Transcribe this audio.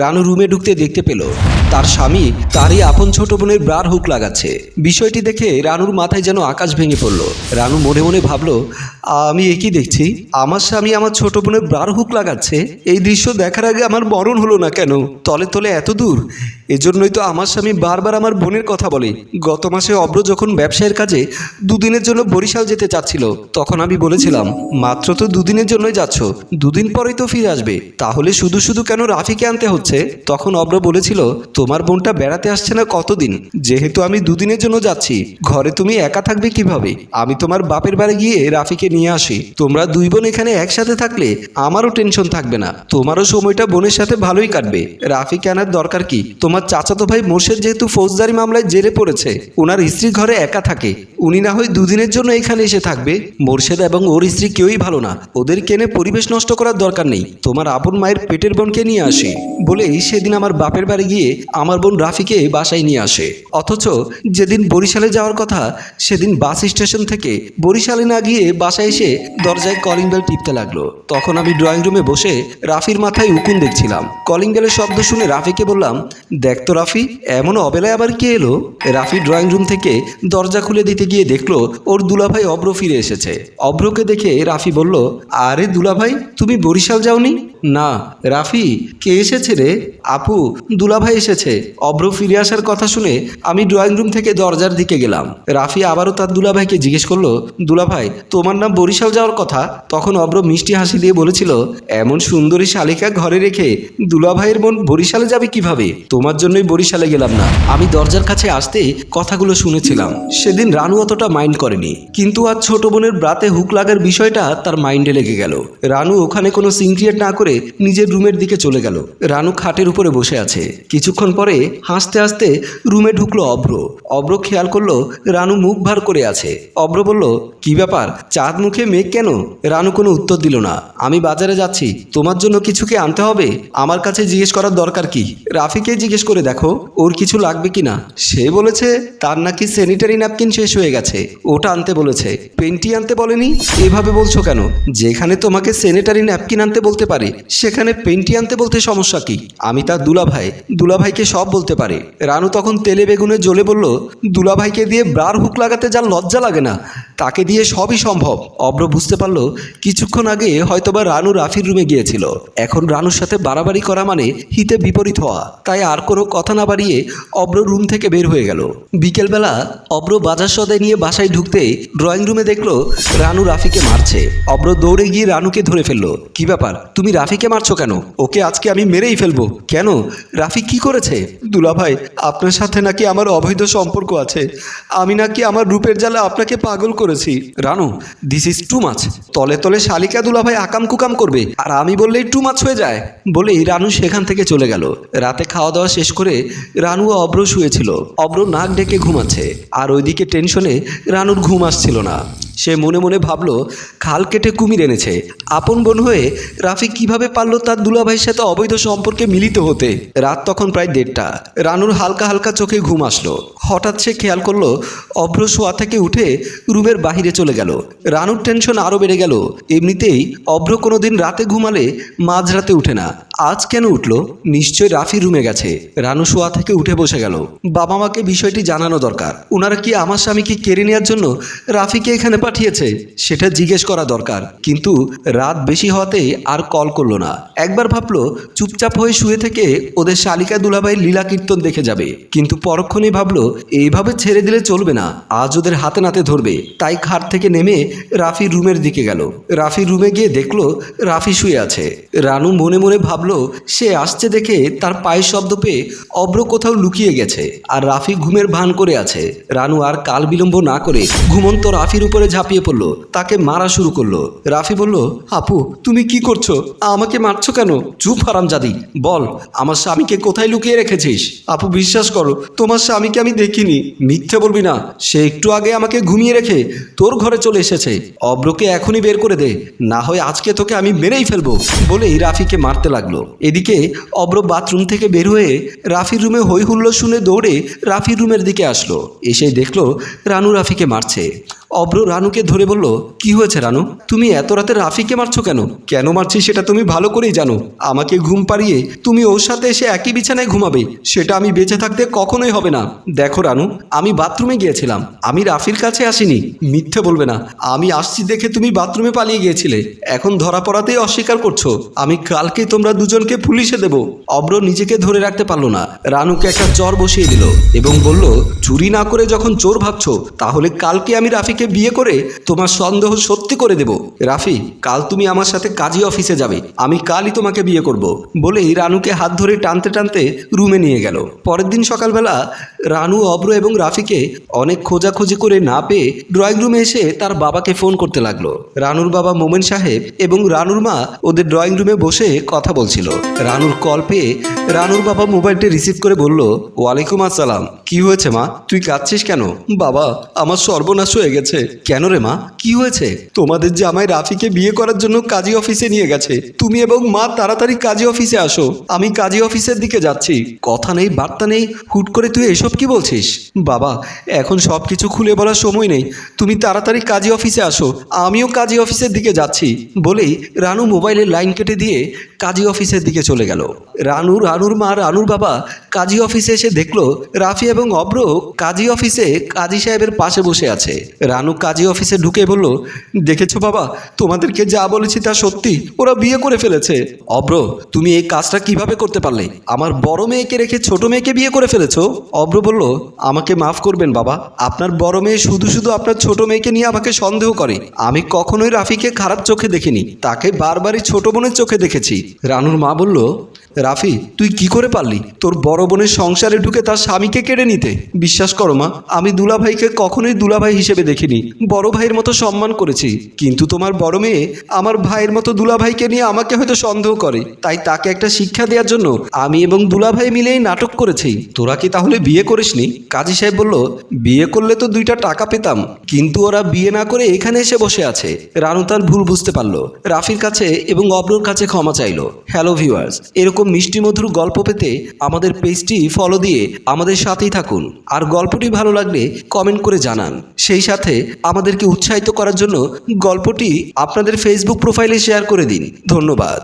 রানু রুমে ঢুকতে দেখতে পেল, তার স্বামী তারই আপন ছোট বোনের ব্রার হুক লাগাচ্ছে। বিষয়টি দেখে রানুর মাথায় যেন আকাশ ভেঙে পড়ল। রানু মনে মনে ভাবল, আমি একই দেখছি? আমার স্বামী আমার ছোট বোনের ব্রার হুক লাগাচ্ছে? এই দৃশ্য দেখার আগে আমার মরণ হলো না কেন? তলে তলে এত দূর এজন্যই তো আমার স্বামী বারবার আমার বোনের কথা বলে। গত মাসে অব্র যখন ব্যবসায়ের কাজে দুদিনের জন্য বরিশাল যেতে চাচ্ছিল, তখন আমি বলেছিলাম, মাত্র তো দুদিনের জন্যই যাচ্ছ, দুদিন পরেই তো ফিরে আসবে। তাহলে শুধু শুধু কেন রাফিকে আনতে হচ্ছে? তখন অব্র বলেছিল, তোমার বোনটা বেড়াতে আসছে না কতদিন? যেহেতু আমি দুদিনের জন্য যাচ্ছি, ঘরে তুমি একা থাকবে কীভাবে? আমি তোমার বাপের বাড়ি গিয়ে রাফিকে নিয়ে আসি। তোমরা দুই বোন এখানে একসাথে থাকলে আমারও টেনশন থাকবে না। তোমারও সময়টা বোনের সাথে ভালোই কাটবে। রাফিকে আনার দরকার কি? তোমার চাচাতো ভাই মোর্শেদ যেহেতু ফৌজদারি মামলায় জেলে পড়েছে ওনার স্ত্রী ঘরে একা থাকে। উনি না হয় দুদিনের জন্য এখানে এসে থাকবে। মোর্শেদ এবং ওর স্ত্রী কেউই ভালো না। ওদের কেনে পরিবেশ নষ্ট করার দরকার নেই। তোমার আপন মায়ের পেটের বোনকে নিয়ে আসি। বলেই সেদিন আমার বাপের বাড়ি গিয়ে আমার বোন রাফিকে বাসায় নিয়ে আসে। অথচ যেদিন বরিশালে যাওয়ার কথা, সেদিন বাস স্টেশন থেকে বরিশালে না গিয়ে বাসায় এসে দরজায় কলিং বেল টিপতে লাগল। তখন আমি ড্রয়িং রুমে বসে রাফির মাথায় উকুন দেখছিলাম। কলিং বেলের শব্দ শুনে রাফিকে বললাম দেখ তো রাফি এমন অবেলায় আবার কে এলো? রাফি ড্রয়িং রুম থেকে দরজা খুলে দিতে গিয়ে দেখল ওর দুলাভাই অব্র ফিরে এসেছে। অব্রকে দেখে রাফি বলল, আরে দুলাভাই, তুমি বরিশাল যাওনি? না, রাফি, কে এসেছে রে? আপু, দুলাভাই এসেছে। অব্র ফিরে আসার কথা শুনে আমি ড্রয়িং রুম থেকে দরজার দিকে গেলাম। রাফি আবারও তার দুলাভাইকে জিজ্ঞেস করল, দুলাভাই, তোমার নাম বরিশাল যাওয়ার কথা? তখন অব্র মিষ্টি হাসি দিয়ে বলেছিল, এমন সুন্দরী শালিকা ঘরে রেখে দুলাভাইয়ের মন বরিশালে যাবে কীভাবে? তোমার জন্যই বরিশালে গেলাম না। আমি দরজার কাছে আসতেই কথাগুলো শুনেছিলাম। সেদিন রানু অতটা মাইন্ড করেনি। কিন্তু আজ ছোট বোনের ব্রাতে হুক লাগার বিষয়টা তার মাইন্ডে লেগে গেল। রানু ওখানে কোনো সিন ক্রিয়েট না করে নিজের রুমের দিকে চলে গেল। রানু খাটের উপরে বসে আছে। কিছুক্ষণ পরে হাসতে হাসতে রুমে ঢুকলো অব্র। অব্র খেয়াল করল রানু মুখ ভার করে আছে। অব্র বলল, কি ব্যাপার? চাঁদ মুখে মেঘ কেন? রানু কোনো উত্তর দিল না। আমি বাজারে যাচ্ছি। তোমার জন্য কিছুকে আনতে হবে? আমার কাছে জিজ্ঞেস করার দরকার কি? রাফিকে জিজ্ঞেস করে দেখো, ওর কিছু লাগবে কি না সে বলেছে, তার নাকি স্যানিটারি ন্যাপকিন শেষ হয়ে গেছে। ওটা আনতে বলেছে। পেন্টি আনতে বলেনি? এভাবে বলছো কেন? যেখানে তোমাকে স্যানিটারি ন্যাপকিন আনতে বলতে পারে, সেখানে পেন্টি আনতে বলতে সমস্যা কি? আমি তার দুলাভাই। দুলাভাইকে সব বলতে পারে। রানু তখন তেলে বেগুনে জ্বলে বলল, দুলাভাইকে দিয়ে ব্রার হুক লাগাতে যার লজ্জা লাগে না। তাকে দিয়ে সবই সম্ভব। অব্র বুঝতে পারল, কিছুক্ষণ আগে হয়তোবা রানু রাফির রুমে গিয়েছিল। এখন রানুর সাথে বাড়াবাড়ি করা মানে হিতে বিপরীত হওয়া। তাই আর কোনো কথা না বাড়িয়ে অব্র রুম থেকে বের হয়ে গেল। বিকেলবেলা অব্র বাজার সদায় নিয়ে বাসায় ঢুকতে ড্রয়িং রুমে দেখল রানু রাফিকে মারছে। অব্র দৌড়ে গিয়ে রানুকে ধরে ফেলল। কি ব্যাপার? তুমি রাফিকে মারছো কেন? ওকে আজকে আমি মেরেই ফেলব। কেন? রাফি কি করেছে? দুলাভাই আপনার সাথে নাকি আমার অবৈধ সম্পর্ক আছে। আমি নাকি আমার রূপের জ্বালা আপনাকে পাগল করেছি। রানু দিস ইজ টু মাছ তলে তলে শালিকা দুলাভাই আকাম কুকাম করবে, আর আমি বললেই টু মাছ হয়ে যায়। বলেই রানু সেখান থেকে চলে গেল। রাতে খাওয়া দাওয়া শেষ করে রানু অব্র শুয়েছিল অব্র নাক ডেকে ঘুমাচ্ছে, আর ওইদিকে টেনশনে রানুর ঘুম আসছিল না। সে মনে মনে ভাবলো, খাল কেটে কুমির এনেছে। আপন বোন হয়ে রাফি কীভাবে পারল তার দুলাভাইয়ের সাথে অবৈধ সম্পর্কে মিলিত হতে? রাত তখন প্রায় দেড়টা। রানুর হালকা হালকা চোখে ঘুম আসলো। হঠাৎ সে খেয়াল করল, অভ্র শোয়া থেকে উঠে রুমের বাহিরে চলে গেল। রানুর টেনশন আরও বেড়ে গেল। এমনিতেই অভ্র কোনো দিন রাতে ঘুমালে মাঝরাতে উঠে না। আজ কেন উঠল? নিশ্চয় রাফি রুমে গেছে। রানু শোয়া থেকে উঠে বসে গেল। বাবা মাকে বিষয়টি জানানো দরকার। ওনারা কি আমার স্বামীকে কেড়ে নেওয়ার জন্য রাফিকে এখানে পাঠিয়েছে, সেটা জিজ্ঞেস করা দরকার। কিন্তু রাত বেশি হওয়াতে আর কল করল না। একবার ভাবলো, চুপচাপ হয়ে শুয়ে থেকে ওদের শালিকা দুলাভাই লীলা কীর্তন দেখে যাবে। কিন্তু পরক্ষণেই ভাবলো, এইভাবে ছেড়ে দিলে চলবে না। আজ ওদের হাতে নাতে ধরবে। তাই খাট থেকে নেমে রাফি রুমের দিকে গেল। রাফি রুমে গিয়ে দেখল, রাফি শুয়ে আছে। রানু মনে মনে ভাবলো, সে আসছে দেখে তার পায়ের শব্দ পেয়ে অব্র কোথাও লুকিয়ে গেছে। আর রাফি ঘুমের ভান করে আছে। রানু আর কাল বিলম্ব না করে ঘুমন্ত রাফির উপরে ঝাঁপিয়ে পড়ল, তাকে মারা শুরু করল। রাফি বলল, আপু, তুমি কি করছ? আমাকে মারছো কেন? চুপ, হারামজাদি। বল, আমার স্বামীকে কোথায় লুকিয়ে রেখেছিস? আপু, বিশ্বাস করো, তোমার স্বামীকে আমি দেখিনি। মিথ্যে বলবি না, সে একটু আগে আমাকে ঘুমিয়ে রেখে তোর ঘরে চলে এসেছে। অব্রকে এখনই বের করে দে, না হয় আজকে তোকে আমি মেরেই ফেলব, বলেই রাফিকে মারতে লাগল। এদিকে অব্র বাথরুম থেকে বের হয়ে রাফির রুমে হই হুল্লো শুনে দৌড়ে রাফির রুমের দিকে আসলো। এসে দেখল রানু রাফিকে মারছে। অব্র রানুকে ধরে বলল, কি হয়েছে রানু? তুমি এত রাতে রাফিকে মারছো কেন? কেন মারছি সেটা তুমি ভালো করেই জানো। আমাকে ঘুম পাড়িয়ে তুমি ওর সাথে এসে একই বিছানায় ঘুমাবে, সেটা আমি বেঁচে থাকতে কখনোই হবে না। দেখো রানু, আমি বাথরুমে গিয়েছিলাম। আমি রাফির কাছে আসিনি। মিথ্যে বলবে না। আমি আসছি দেখে তুমি বাথরুমে পালিয়ে গিয়েছিলে। এখন ধরা পড়াতেই অস্বীকার করছ। আমি কালকে তোমরা দুজনকে পুলিশে দেব। অব্র নিজেকে ধরে রাখতে পারল না। রানুকে একটা জ্বর বসিয়ে দিল এবং বলল, চুরি না করে যখন চোর ভাবছ, তাহলে কালকে আমি রাফিকে বিয়ে করে তোমার সন্দেহ সত্যি করে দেব। রাফি, কাল তুমি আমার সাথে কাজী অফিসে যাবে। আমি কালই তোমাকে বিয়ে করব। বলেই রানুকে হাত ধরে টানতে টানতে রুমে নিয়ে গেল। পরের দিন সকালবেলা রানু, অব্র এবং রাফিকে অনেক খোঁজাখুঁজি করে না পেয়ে ড্রয়িং রুমে এসে তার বাবাকে ফোন করতে লাগল। রানুর বাবা মোমেন সাহেব এবং রানুর মা ওদের ড্রয়িং রুমে বসে কথা বলছিল। রানুর কল পেয়ে রানুর বাবা মোবাইলটি রিসিভ করে বলল, ওয়ালাইকুম আসসালাম। কি হয়েছে মা? তুই কাঁদছিস কেন? বাবা, আমার সর্বনাশ হয়ে গেছে। কেন রে মা? কি হয়েছে? তোমাদের জামাই রাফিকে বিয়ে করার জন্য কাজী অফিসে নিয়ে গেছে। তুমি এবং মা তাড়াতাড়ি কাজী অফিসে আসো। আমি কাজী অফিসের দিকে যাচ্ছি। কথা নেই, বার্তা নেই। হুট করে তুই এসব কি বলছিস? বাবা, এখন সব কিছু খুলে বলার সময় নেই। তুমি তাড়াতাড়ি কাজী অফিসে আসো। আমিও কাজী অফিসের দিকে যাচ্ছি। বলেই রানু মোবাইলের লাইন কেটে দিয়ে কাজী অফিসের দিকে চলে গেল। রানু, রানুর মা, রানুর বাবা কাজী অফিসে এসে দেখল রাফি এবং অব্র কাজী অফিসে কাজী সাহেবের পাশে বসে আছে। রানু কাজী অফিসে ঢুকে বলল, দেখেছ বাবা, তোমাদেরকে যা বলেছি তা সত্যি, ওরা বিয়ে করে ফেলেছে। অব্র, তুমি এই কাজটা কীভাবে করতে পারলে? আমার বড় মেয়েকে রেখে ছোট মেয়েকে বিয়ে করে ফেলেছো? অব্র বলল, আমাকে মাফ করবেন বাবা, আপনার বড় মেয়ে শুধু শুধু আপনার ছোট মেয়েকে নিয়ে আমাকে সন্দেহ করে। আমি কখনোই রাফিকে খারাপ চোখে দেখিনি, তাকে বারবারই ছোট বোনের চোখে দেখেছি। রানুর মা বলল রাফি, তুই কি করে পারলি? তোর বড় বোনের সংসারে ঢুকে তার স্বামীকে কেড়ে নিতে। বিশ্বাস করো মা, আমি দুলাভাইকে কখনোই দুলাভাই হিসেবে দেখিনি। বড় ভাইয়ের মতো সম্মান করেছি। কিন্তু তোমার বড় মেয়ে আমার ভাইয়ের মতো দুলাভাইকে নিয়ে আমাকে হয়তো সন্দেহ করে। তাই তাকে একটা শিক্ষা দেওয়ার জন্য আমি এবং দুলাভাই মিলেই নাটক করেছি। তোরা কি তাহলে বিয়ে করিসনি? কাজী সাহেব বলল, বিয়ে করলে তো দুইটা টাকা পেতাম। কিন্তু ওরা বিয়ে না করে এখানে এসে বসে আছে। রানু তার ভুল বুঝতে পারল। রাফির কাছে এবং অব্রর কাছে ক্ষমা চাইলো। হ্যালো ভিউয়ার্স এরকম মিষ্টি মধুর গল্প পেতে আমাদের পেজটি ফলো দিয়ে আমাদের সাথেই থাকুন। আর গল্পটি ভালো লাগলে কমেন্ট করে জানান। সেই সাথে আমাদেরকে উৎসাহিত করার জন্য গল্পটি আপনাদের ফেসবুক প্রোফাইলে শেয়ার করে দিন। ধন্যবাদ।